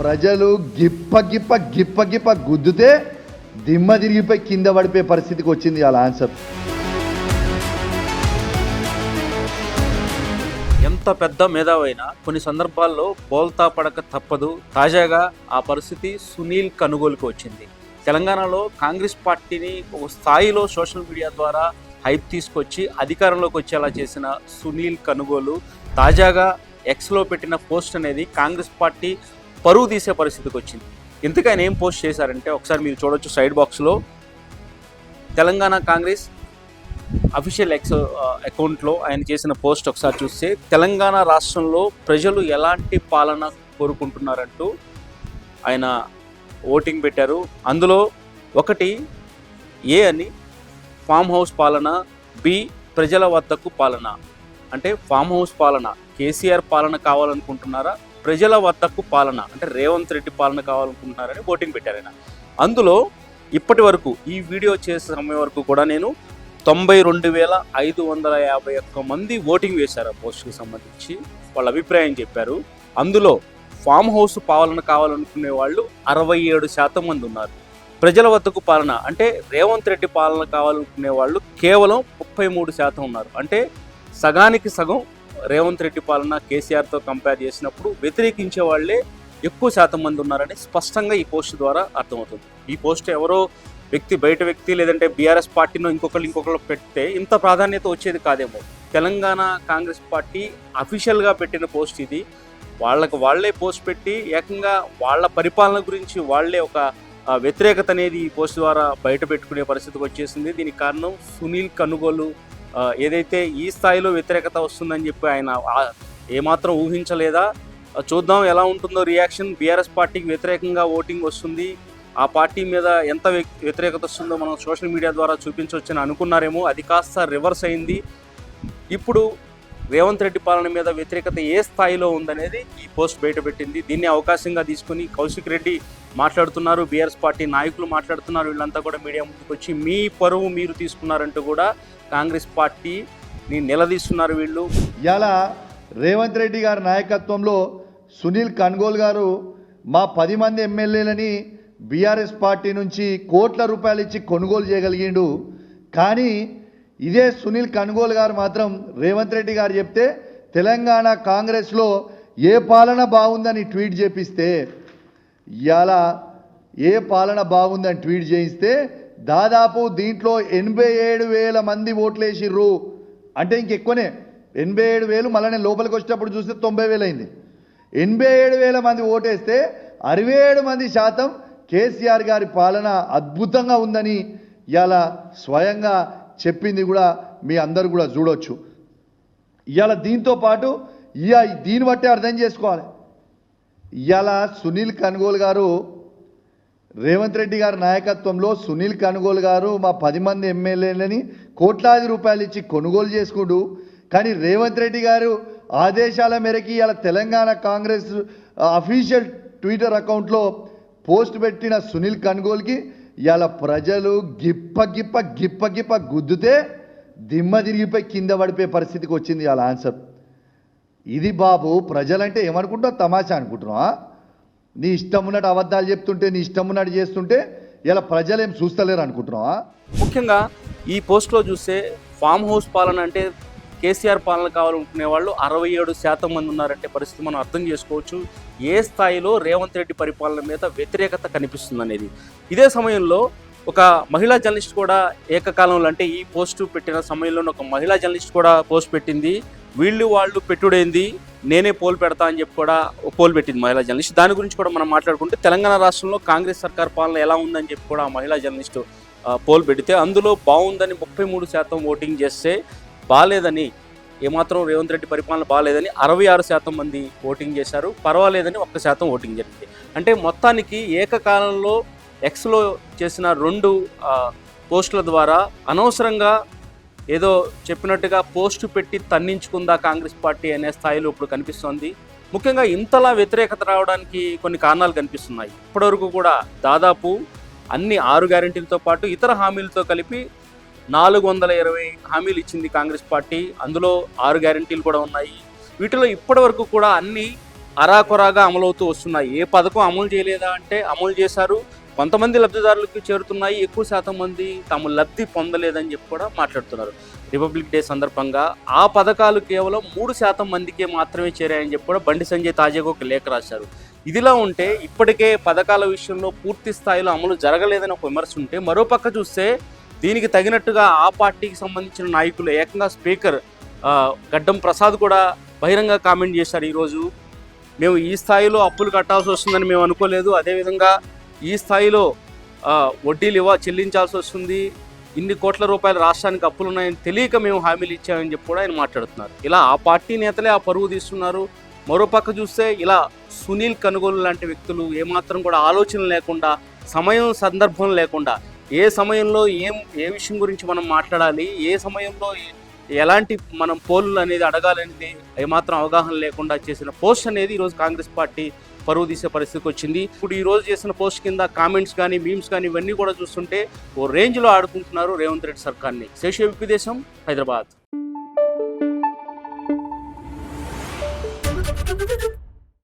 ప్రజలు గిప్ప గిప్ప గిప్ప గిప్ప గుద్దుతే దిమ్మ తిరిగిపోయి కింద పడిపోయే పరిస్థితికి వచ్చింది వాళ్ళ ఆన్సర్. ఎంత పెద్ద మేధావైనా కొన్ని సందర్భాల్లో బోల్తా పడక తప్పదు. తాజాగా ఆ పరిస్థితి సునీల్ కనుగోలుకు వచ్చింది. తెలంగాణలో కాంగ్రెస్ పార్టీని ఒక స్థాయిలో సోషల్ మీడియా ద్వారా హైప్ తీసుకొచ్చి అధికారంలోకి వచ్చేలా చేసిన సునీల్ కనుగోలు తాజాగా ఎక్స్లో పెట్టిన పోస్ట్ అనేది కాంగ్రెస్ పార్టీ పరువు తీసే పరిస్థితికి వచ్చింది. ఇంతకు ఆయన ఏం పోస్ట్ చేశారంటే ఒకసారి మీరు చూడొచ్చు సైడ్ బాక్స్లో తెలంగాణ కాంగ్రెస్ అఫీషియల్ ఎక్స్ అకౌంట్లో ఆయన చేసిన పోస్ట్ ఒకసారి చూస్తే తెలంగాణ రాష్ట్రంలో ప్రజలు ఎలాంటి పాలన కోరుకుంటున్నారంటూ ఆయన ఓటింగ్ పెట్టారు. అందులో ఒకటి ఏ అని ఫామ్ హౌస్ పాలన బి ప్రజల వద్దకు పాలన. అంటే ఫామ్ హౌస్ పాలన కేసీఆర్ పాలన కావాలనుకుంటున్నారా? ప్రజల వద్దకు పాలన అంటే రేవంత్ రెడ్డి పాలన కావాలనుకుంటున్నారని ఓటింగ్ పెట్టారు ఆయన. అందులో ఇప్పటి వరకు ఈ వీడియో చేసే సమయం వరకు కూడా నేను తొంభై రెండు వేల ఐదు వందల యాభై ఒక్క మంది ఓటింగ్ వేశారు ఆ పోస్టుకి సంబంధించి. వాళ్ళ అభిప్రాయం చెప్పారు. అందులో ఫామ్ హౌస్ పాలన కావాలనుకునే వాళ్ళు అరవై ఏడు శాతం మంది ఉన్నారు. ప్రజల వద్దకు పాలన అంటే రేవంత్ రెడ్డి పాలన కావాలనుకునే వాళ్ళు కేవలం ముప్పై మూడు శాతం ఉన్నారు. అంటే సగానికి సగం రేవంత్ రెడ్డి పాలన కేసీఆర్తో కంపేర్ చేసినప్పుడు వ్యతిరేకించే వాళ్ళే ఎక్కువ శాతం మంది ఉన్నారని స్పష్టంగా ఈ పోస్ట్ ద్వారా అర్థమవుతుంది. ఈ పోస్ట్ ఎవరో వ్యక్తి బయట వ్యక్తి లేదంటే బీఆర్ఎస్ పార్టీనో ఇంకొకరు ఇంకొకరు పెడితే ఇంత ప్రాధాన్యత వచ్చేది కాదేమో. తెలంగాణ కాంగ్రెస్ పార్టీ అఫీషియల్గా పెట్టిన పోస్ట్ ఇది. వాళ్ళకు వాళ్ళే పోస్ట్ పెట్టి ఏకంగా వాళ్ళ పరిపాలన గురించి వాళ్ళే ఒక వ్యతిరేకత అనేది ఈ పోస్ట్ ద్వారా బయట పెట్టుకునే పరిస్థితికి వచ్చేసింది. దీనికి కారణం సునీల్ కనుగోలు ఏదైతే ఈ స్థాయిలో వ్యతిరేకత వస్తుందని చెప్పి ఆయన ఏమాత్రం ఊహించలేదా? చూద్దాం ఎలా ఉంటుందో రియాక్షన్. బీఆర్ఎస్ పార్టీకి వ్యతిరేకంగా ఓటింగ్ వస్తుంది. ఆ పార్టీ మీద ఎంత వ్యతిరేకత వస్తుందో మనం సోషల్ మీడియా ద్వారా చూపించవచ్చని అనుకున్నారేమో. అది కాస్త రివర్స్ అయింది. ఇప్పుడు రేవంత్ రెడ్డి పాలన మీద వ్యతిరేకత ఏ స్థాయిలో ఉందనేది ఈ పోస్ట్ బయటపెట్టింది దీన్ని అవకాశంగా తీసుకుని కౌశిక్ రెడ్డి మాట్లాడుతున్నారు బీఆర్ఎస్ పార్టీ నాయకులు మాట్లాడుతున్నారు వీళ్ళంతా కూడా మీడియా ముందుకు వచ్చి మీ పరువు మీరు తీసుకున్నారంటూ కూడా కాంగ్రెస్ పార్టీని నిలదీస్తున్నారు వీళ్ళు. ఇలా రేవంత్ రెడ్డి గారి నాయకత్వంలో సునీల్ కన్గోల్ గారు మా పది మంది ఎమ్మెల్యేలని బీఆర్ఎస్ పార్టీ నుంచి కోట్ల రూపాయలు ఇచ్చి కొనుగోలు చేయగలిగిండు. కానీ ఇదే సునీల్ కన్గోల్ గారు మాత్రం రేవంత్ రెడ్డి గారు చెప్తే తెలంగాణ కాంగ్రెస్లో ఏ పాలన బాగుందని ట్వీట్ చేపిస్తే ఇవాళ ఏ పాలన బాగుందని ట్వీట్ చేయిస్తే దాదాపు దీంట్లో ఎనభై ఏడు వేల మంది ఓట్లేసిర్రు. అంటే ఇంకెక్కువనే ఎనభై ఏడు వేలు మళ్ళీ నేను లోపలికి వచ్చేటప్పుడు చూస్తే తొంభై వేలు అయింది. ఎనభై ఏడు వేల మంది ఓటేస్తే అరవై ఏడు మంది శాతం కేసీఆర్ గారి పాలన అద్భుతంగా ఉందని ఇవాళ స్వయంగా చెప్పింది కూడా మీ అందరు కూడా చూడొచ్చు. ఇవాళ దీంతో పాటు ఇక దీన్ని బట్టి అర్థం చేసుకోవాలి. ఇవాళ సునీల్ కనుగోలు గారు రేవంత్ రెడ్డి గారి నాయకత్వంలో సునీల్ కనుగోలు గారు మా పది మంది ఎమ్మెల్యేలని కోట్లాది రూపాయలు ఇచ్చి కొనుగోలు చేసుకుంటూ కానీ రేవంత్ రెడ్డి గారు ఆదేశాల మేరకి ఇవాళ తెలంగాణ కాంగ్రెస్ అఫీషియల్ ట్విట్టర్ అకౌంట్లో పోస్ట్ పెట్టిన సునీల్ కనుగోలుకి ఇవాళ ప్రజలు గిప్ప గిప్ప గిప్ప గిప్ప గుద్దుతే దిమ్మ తిరిగిపోయి కింద పడిపోయే పరిస్థితికి వచ్చింది ఇవాళ ఆన్సర్. ఇది బాబు ప్రజలంటే ఏమనుకుంటావు తమాషా అనుకుంటున్నావా? నీ ఇష్టం ఉన్నట్టు అబద్ధాలు చెప్తుంటే నీ ఇష్టం ఉన్నట్టు చేస్తుంటే ఇలా ప్రజలు ఏం చూస్తలేరు అనుకుంటున్నావా? ముఖ్యంగా ఈ పోస్ట్లో చూస్తే ఫామ్ హౌస్ పాలన అంటే కేసీఆర్ పాలన కావాలనుకునే వాళ్ళు అరవై ఏడు శాతం మంది ఉన్నారంటే పరిస్థితి మనం అర్థం చేసుకోవచ్చు. ఏ స్థాయిలో రేవంత్ రెడ్డి పరిపాలన మీద వ్యతిరేకత కనిపిస్తుంది అనేది ఇదే సమయంలో ఒక మహిళా జర్నలిస్ట్ కూడా ఏకకాలంలో అంటే ఈ పోస్టు పెట్టిన సమయంలోనే ఒక మహిళా జర్నలిస్ట్ కూడా పోస్ట్ పెట్టింది. వీళ్ళు వాళ్ళు పెట్టుడైంది? నేనే పోల్ పెడతా అని చెప్పి కూడా ఒక పోల్ పెట్టింది మహిళా జర్నలిస్ట్. దాని గురించి కూడా మనం మాట్లాడుకుంటే తెలంగాణ రాష్ట్రంలో కాంగ్రెస్ సర్కార్ పాలన ఎలా ఉందని చెప్పి కూడా ఆ మహిళా జర్నలిస్టు పోల్ పెడితే అందులో బాగుందని ముప్పై మూడు శాతం ఓటింగ్ చేస్తే బాగాలేదని ఏమాత్రం రేవంత్ రెడ్డి పరిపాలన బాగాలేదని అరవై ఆరు శాతం మంది ఓటింగ్ చేశారు. పర్వాలేదని ఒక్క శాతం ఓటింగ్ జరిగింది. అంటే మొత్తానికి ఏకకాలంలో ఎక్స్లో చేసిన రెండు పోస్టుల ద్వారా అనవసరంగా ఏదో చెప్పినట్టుగా పోస్టు పెట్టి తన్నించుకుందా కాంగ్రెస్ పార్టీ అనే స్థాయిలో ఇప్పుడు కనిపిస్తోంది. ముఖ్యంగా ఇంతలా వ్యతిరేకత రావడానికి కొన్ని కారణాలు కనిపిస్తున్నాయి. ఇప్పటివరకు కూడా దాదాపు అన్ని ఆరు గ్యారెంటీలతో పాటు ఇతర హామీలతో కలిపి నాలుగు వందల ఇరవై హామీలు ఇచ్చింది కాంగ్రెస్ పార్టీ. అందులో ఆరు గ్యారెంటీలు కూడా ఉన్నాయి. వీటిలో ఇప్పటివరకు కూడా అన్ని అరాకొరాగా అమలవుతూ వస్తున్నాయి. ఏ పథకం అమలు చేయలేదా అంటే అమలు చేశారు. కొంతమంది లబ్ధిదారులకు చేరుతున్నాయి. ఎక్కువ శాతం మంది తాము లబ్ధి పొందలేదని చెప్పి కూడా మాట్లాడుతున్నారు. రిపబ్లిక్ డే సందర్భంగా ఆ పథకాలు కేవలం మూడు శాతం మందికే మాత్రమే చేరాయని చెప్పి కూడా బండి సంజయ్ తాజాగా ఒక లేఖ రాశారు. ఇదిలా ఉంటే ఇప్పటికే పథకాల విషయంలో పూర్తి స్థాయిలో అమలు జరగలేదని ఒక విమర్శ ఉంటే మరోపక్క చూస్తే దీనికి తగినట్టుగా ఆ పార్టీకి సంబంధించిన నాయకులు ఏకంగా స్పీకర్ గడ్డం ప్రసాద్ కూడా బహిరంగ కామెంట్ చేశారు ఈరోజు. మేము ఈ స్థాయిలో అప్పులు కట్టాల్సి వస్తుందని మేము అనుకోలేదు. అదేవిధంగా ఈ స్థాయిలో వడ్డీలు ఇవ్వ చెల్లించాల్సి వస్తుంది. ఇన్ని కోట్ల రూపాయలు రాష్ట్రానికి అప్పులు ఉన్నాయని తెలియక మేము హామీలు ఇచ్చామని చెప్పి కూడా ఆయన మాట్లాడుతున్నారు. ఇలా ఆ పార్టీ నేతలే ఆ పరువు తీస్తున్నారు. మరోపక్క చూస్తే ఇలా సునీల్ కనుగోలు లాంటి వ్యక్తులు ఏమాత్రం కూడా ఆలోచన లేకుండా సమయం సందర్భం లేకుండా ఏ సమయంలో ఏం ఏ విషయం గురించి మనం మాట్లాడాలి ఏ సమయంలో ఎలాంటి మనం పోలు అనేది అడగాలనేది ఏమాత్రం అవగాహన లేకుండా చేసిన పోస్ట్ అనేది ఈరోజు కాంగ్రెస్ పార్టీ పరువు తీసే పరిస్థితికి వచ్చింది. ఇప్పుడు ఈరోజు చేసిన పోస్ట్ కింద కామెంట్స్ కానీ మీమ్స్ కానీ ఇవన్నీ కూడా చూస్తుంటే ఓ రేంజ్లో ఆడుకుంటున్నారు రేవంత్ రెడ్డి సర్కార్ని. శేష విదేశం హైదరాబాద్.